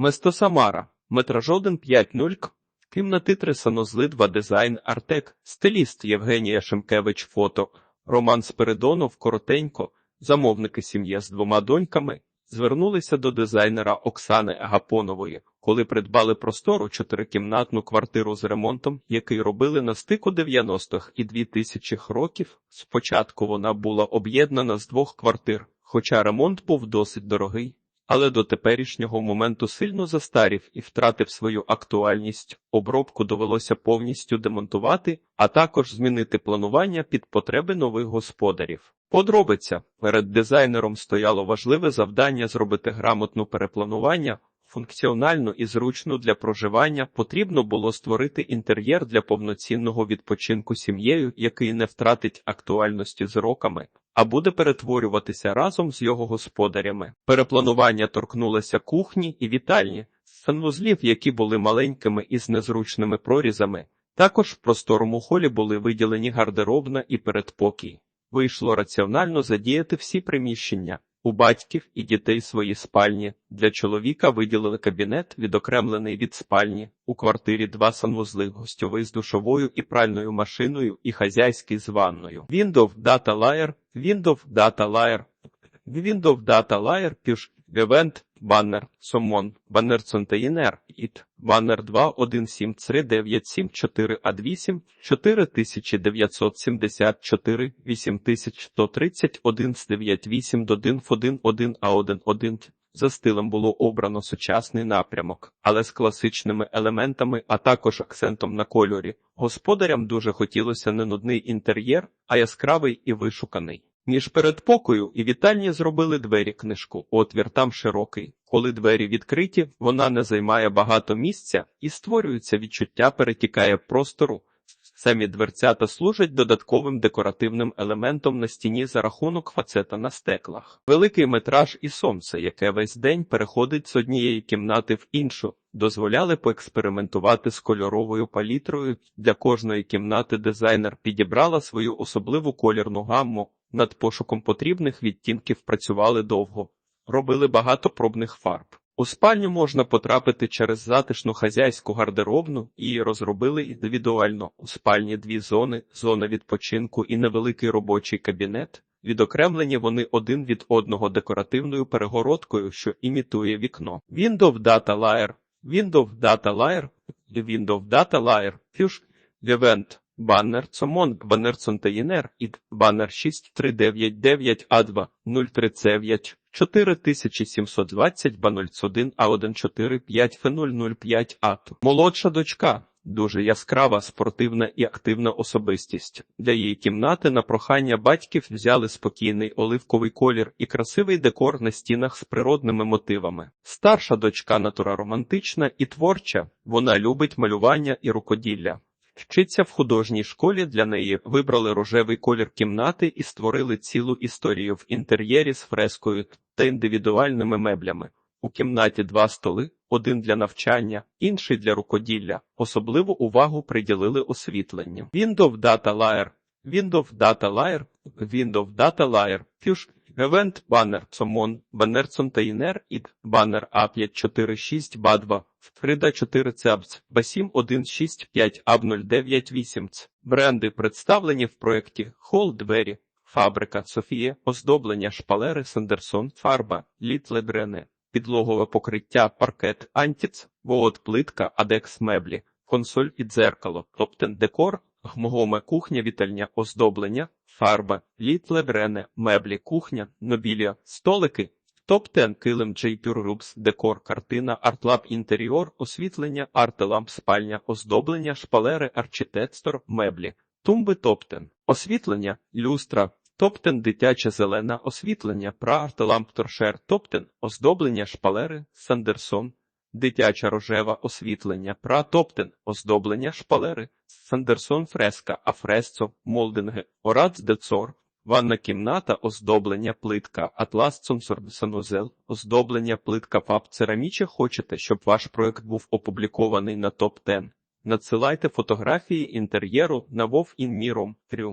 Место Самара. Метраж 1 5.0. Кімнати 3 санузли 2 дизайн Артек. Стиліст Євгенія Шемкевич фото. Роман Спиридонов коротенько. Замовники сім'я з двома доньками звернулися до дизайнера Оксани Агапонової, коли придбали простору чотирикімнатну квартиру з ремонтом, який робили на стику 90-х і 2000-х років. Спочатку вона була об'єднана з двох квартир, хоча ремонт був досить дорогий. Але до теперішнього моменту сильно застарів і втратив свою актуальність. Обробку довелося повністю демонтувати, а також змінити планування під потреби нових господарів. Подробиця перед дизайнером стояло важливе завдання зробити грамотну перепланування. Функціональну і зручну для проживання потрібно було створити інтер'єр для повноцінного відпочинку сім'єю, який не втратить актуальності з роками, а буде перетворюватися разом з його господарями. Перепланування торкнулося кухні і вітальні, санвузлів, які були маленькими і з незручними прорізами. Також в просторому холі були виділені гардеробна і передпокій. Вийшло раціонально задіяти всі приміщення. У батьків і дітей свої спальні. Для чоловіка виділили кабінет, відокремлений від спальні. У квартирі два санвузли, гостьовий з душовою і пральною машиною і хазяйський з ванною. Windows Data Layer, Windows Data Layer, Windows Data Layer, Push, Event, Баннер, Сомон, Баннер Контейнер, ІТ, Баннер 2, 1, 7, 3, 9, 7, 4, А 8, 4974, 8130, 1 з 9, 8, 1, 1, 1, А 1, 1. За стилем було обрано сучасний напрямок, але з класичними елементами, а також акцентом на кольорі. Господарям дуже хотілося не нудний інтер'єр, а яскравий і вишуканий. Між передпокою і вітальні зробили двері книжку. Отвір там широкий. Коли двері відкриті, вона не займає багато місця і створюється відчуття перетікає простору. Самі дверцята служать додатковим декоративним елементом на стіні за рахунок фацета на стеклах. Великий метраж і сонце, яке весь день переходить з однієї кімнати в іншу, дозволяли поекспериментувати з кольоровою палітрою. Для кожної кімнати дизайнер підібрала свою особливу колірну гамму. Над пошуком потрібних відтінків працювали довго, робили багато пробних фарб. У спальню можна потрапити через затишну хазяйську гардеробну і розробили індивідуально. У спальні дві зони: зона відпочинку і невеликий робочий кабінет. Відокремлені вони один від одного декоративною перегородкою, що імітує вікно. Windows Data Layer, Windows Data Layer, Windows Data Layer, Fusion, Event, Баннер Цомон, Баннер Контейнер, ід, Баннер 6399 А2, 039, 4720, Ба01, А145, Ф005, АТУ. Молодша дочка. Дуже яскрава, спортивна і активна особистість. Для її кімнати на прохання батьків взяли спокійний оливковий колір і красивий декор на стінах з природними мотивами. Старша дочка натура романтична і творча. Вона любить малювання і рукоділля. Вчиться в художній школі для неї вибрали рожевий колір кімнати і створили цілу історію в інтер'єрі з фрескою та індивідуальними меблями. У кімнаті два столи, один для навчання, інший для рукоділля. Особливу увагу приділили освітленню. Windows Data Layer, Windows Data Layer, Windows Data Layer, Fusion, Event Banner, Somon, Banner Container, id, Banner A546, BA2, Фрида 4 CABS, B7 165, AB098 ц. Бренди представлені в проєкті Хол двері, Фабрика, Софія, оздоблення шпалери Сандерсон, фарба, Літле Брене, підлогове покриття, паркет, Антіц, Воот плитка, Адекс меблі, консоль і дзеркало, Топтен декор, Гмогоме кухня, вітальня, оздоблення, фарба, літле брене, меблі, кухня, нобілія, столики, топ-10 килим Джейпюр Рубс, декор, картина, артлаб інтеріор, освітлення, артеламп, спальня, оздоблення, шпалери, архітектор, меблі, тумби топ-10, освітлення, люстра, топ-10 дитяче зелене освітлення, пра-артеламп торшер, топ-10, оздоблення, шпалери, Сандерсон, Дитяча рожева освітлення, пра топтен, оздоблення шпалери, Сандерсон фреска, афресцо, молдинги, орац децор, ванна кімната, оздоблення плитка, атлас цонсор санузел, оздоблення плитка фаб цераміче хочете, щоб ваш проект був опублікований на топ 10 Надсилайте фотографії інтер'єру на Вов Інміром. Трю.